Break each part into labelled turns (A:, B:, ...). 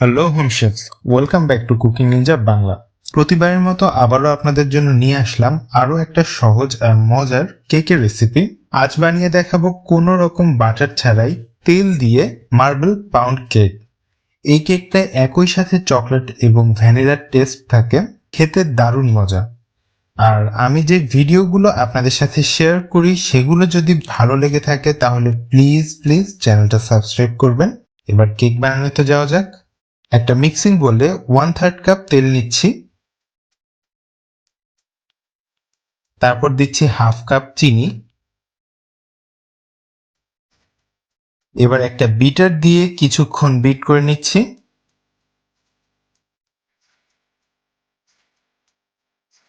A: Hello home chefs welcome back to cooking ninja Bangla প্রতিবারের মতো আবারও আপনাদের জন্য নিয়ে আসলাম আরও একটা সহজ আর মজার কেকের রেসিপি আজ বানিয়ে দেখাবো কোনো রকম বাটার ছাড়াই তেল দিয়ে মার্বেল পাউন্ড কেক এই কেকটা একই সাথে চকলেট এবং ভ্যানিলার টেস্ট থাকে। খেতে দারুণ মজা। আর আমি যে ভিডিওগুলো আপনাদের সাথে শেয়ার করি, সেগুলো যদি ভালো লেগে থাকে তাহলে প্লিজ প্লিজ চ্যানেলটা সাবস্ক্রাইব করবেন। এবার কেক বানানোতে যাওয়া যাক। একটা মিক্সিং বলে ওয়ান থার্ড কাপ তেল নিচ্ছি। তারপর দিচ্ছি হাফ কাপ চিনি। এবার একটা বিটার দিয়ে কিছুক্ষণ বিট করে নিচ্ছি।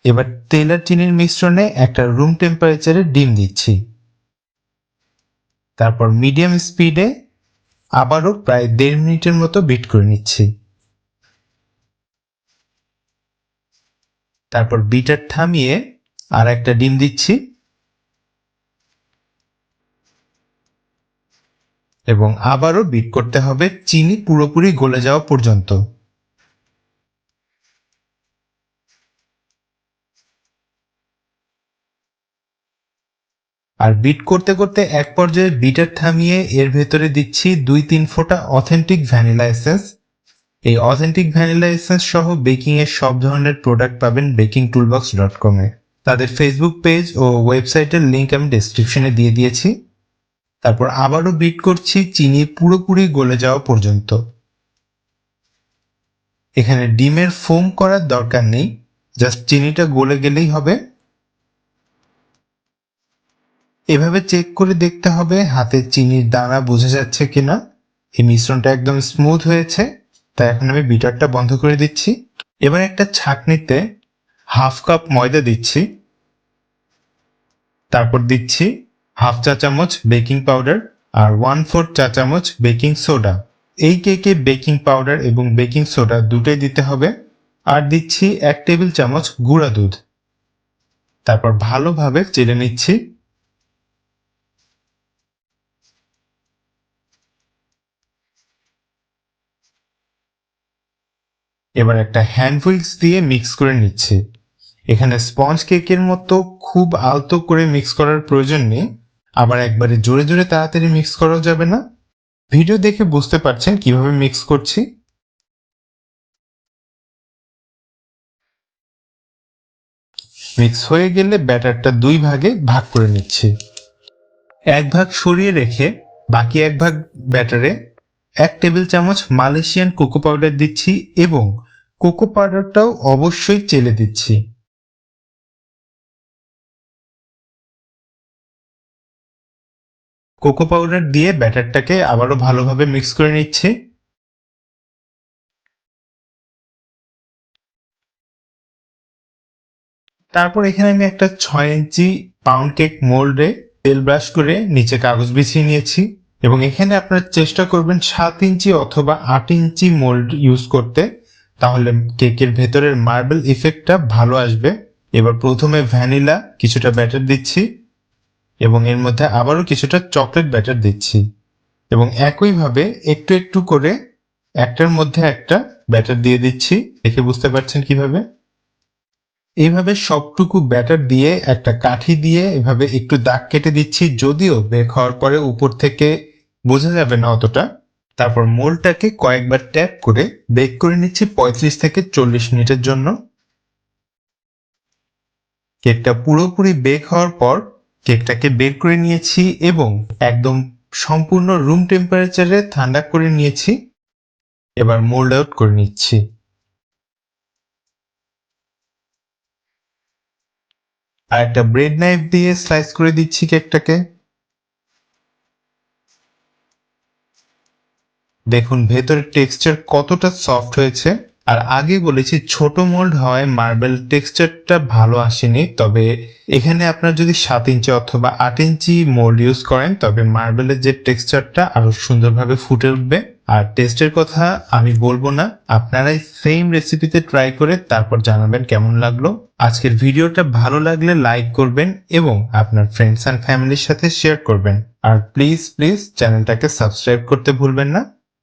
A: এবার তেল আর চিনির মিশ্রণে একটা রুম টেম্পারেচারে ডিম দিচ্ছি। তারপর মিডিয়াম স্পিডে আবারও প্রায় দেড় মিনিটের মতো বিট করে নিচ্ছি। তারপর বিটার থামিয়ে আর একটা ডিম দিচ্ছি। এবং আবারও বিট করতে হবে চিনি পুরোপুরি গলে যাওয়া পর্যন্ত। আর বিট করতে করতে এক পর্যায়ে বিটার থামিয়ে এর ভেতরে দিচ্ছি দুই তিন ফোঁটা অথেন্টিক ভ্যানিলা এসেন্স। এই অথেন্টিক ভ্যানিলা এসেন্স সহ বেকিং এর সব ধরনের প্রোডাক্ট পাবেন বেকিং টুলবক্স ডট কমে তাদের ফেসবুক পেজ ও ওয়েবসাইটের লিঙ্ক আমি ডেসক্রিপশনে দিয়ে দিয়েছি। তারপর আবারও বিট করছি চিনি পুরোপুরি গলে যাওয়া পর্যন্ত। এখানে ডিমের ফোম করার দরকার নেই জাস্ট চিনিটা গলে গেলেই হবে। এভাবে চেক করে দেখতে হবে হাতে চিনির দানা বোঝা যাচ্ছে কিনা। এই মিশ্রণটা একদম স্মুথ হয়েছে। তাই এখন আমি বিটারটা বন্ধ করে দিচ্ছি। এবার একটা ছাঁকনিতে হাফ কাপ ময়দা দিচ্ছি। তারপর দিচ্ছি হাফ চা চামচ বেকিং পাউডার আর ওয়ান ফোর চা চামচ বেকিং সোডা। এই কেকে বেকিং পাউডার এবং বেকিং সোডা দুটোই দিতে হবে। আর দিচ্ছি এক টেবিল চামচ গুঁড়া দুধ। তারপর ভালোভাবে চেলে নিচ্ছি। এবার একটা হ্যান্ড হুইক্স দিয়ে মিক্স করে নিচ্ছে। এখানে স্পঞ্জ কেকের মতো খুব আলতো করে মিক্স করার প্রয়োজন নেই। আবার একবারে জোরে জোরে তাড়াতাড়ি মিক্স করাও যাবে না। ভিডিও দেখে বুঝতে পারছেন কীভাবে মিক্স করছি? মিক্স হয়ে গেলে ব্যাটারটা দুই ভাগে ভাগ করে নিচ্ছি। এক ভাগ সরিয়ে রেখে বাকি এক ভাগ ব্যাটারে এক টেবিল চামচ মালয়েশিয়ান কোকো পাউডার দিচ্ছি এবং কোকো পাউডারটাও অবশ্যই চেলে দিচ্ছি। কোকো পাউডার দিয়ে ব্যাটারটাকে আবারও ভালোভাবে মিক্স করে নিচ্ছি। তারপর এখানে আমি একটা ছয় ইঞ্চি পাউন্ড কেক মোল্ডে তেল ব্রাশ করে নিচে কাগজ বিছিয়ে নিয়েছি। এবং এখানে আপনারা চেষ্টা করবেন সাত ইঞ্চি অথবা আট ইঞ্চি মোল্ড ইউজ করতে। তাহলে কেকের ভেতরের মার্বেল ইফেক্টটা ভালো আসবে। এবার প্রথমে ভ্যানিলা কিছুটা ব্যাটার দিচ্ছি এবং এর মধ্যে আবারও কিছুটা চকলেট ব্যাটার দিচ্ছি। এবং একইভাবে একটু একটু করে একটার মধ্যে একটা ব্যাটার দিয়ে দিচ্ছি। দেখে বুঝতে পারছেন কীভাবে? এইভাবে সবটুকু ব্যাটার দিয়ে একটা কাঠি দিয়ে এভাবে একটু দাগ কেটে দিচ্ছি। যদিও বের হওয়ার পরে উপর থেকে বোঝা যাবে না অতটা। তারপর মোলটাকে কয়েকবার ট্যাপ করে বেক করে নিচ্ছি পঁয়ত্রিশ থেকে চল্লিশ মিনিটের জন্য। কেকটা পুরোপুরি বেক হওয়ার পর কেকটাকে বের করে নিয়েছি এবং একদম সম্পূর্ণ রুম টেম্পারেচারে ঠান্ডা করে নিয়েছি। এবার মোল্ড আউট করে নিচ্ছি। আর একটা ব্রেড নাইফ দিয়ে স্লাইস করে দিচ্ছি কেকটাকে। দেখুন ভেতরের টেক্সচার কতটা সফট হয়েছে। আর আগে বলেছি, ছোট মোল্ড হয় মার্বেল টেক্সচারটা ভালো আসেনি। তবে এখানে আপনার যদি সাত ইঞ্চি অথবা আট ইঞ্চি মোল্ড ইউজ করেন, তবে মার্বেলের যে টেক্সচারটা আরও সুন্দরভাবে ফুটে উঠবে। আর টেস্টের কথা আমি বলব না। আপনারাই সেম রেসিপিতে ট্রাই করে তারপর জানাবেন কেমন লাগল। আজকের ভিডিওটা ভালো লাগলে লাইক করবেন এবং আপনার ফ্রেন্ডস অ্যান্ড ফ্যামিলির সাথে শেয়ার করবেন। আর প্লিজ প্লিজ চ্যানেলটাকে সাবস্ক্রাইব করতে ভুলবেন না।